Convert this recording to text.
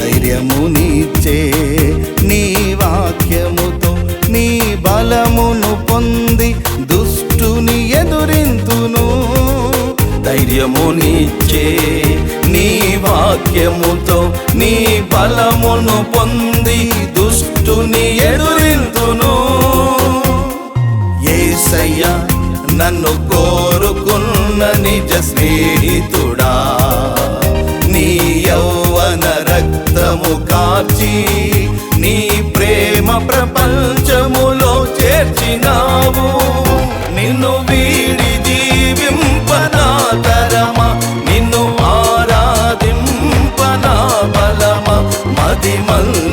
ధైర్యమునిచ్చే నీ వాక్యముతో నీ బలమును పొంది దుష్టుని ఎదురింతును. ధైర్యమునిచ్చే నీ వాక్యముతో నీ బలమును పొంది దుష్టుని ఎదురింతును. ఏసయ్య నన్ను కోరుకున్న నిజ స్నేహితు మనము కాచి నీ ప్రేమ ప్రపంచములో చేర్చినావు. నిన్ను వీడి జీవింపనా తరమా? నిన్ను ఆరాధింపనా బలమా? మది మంది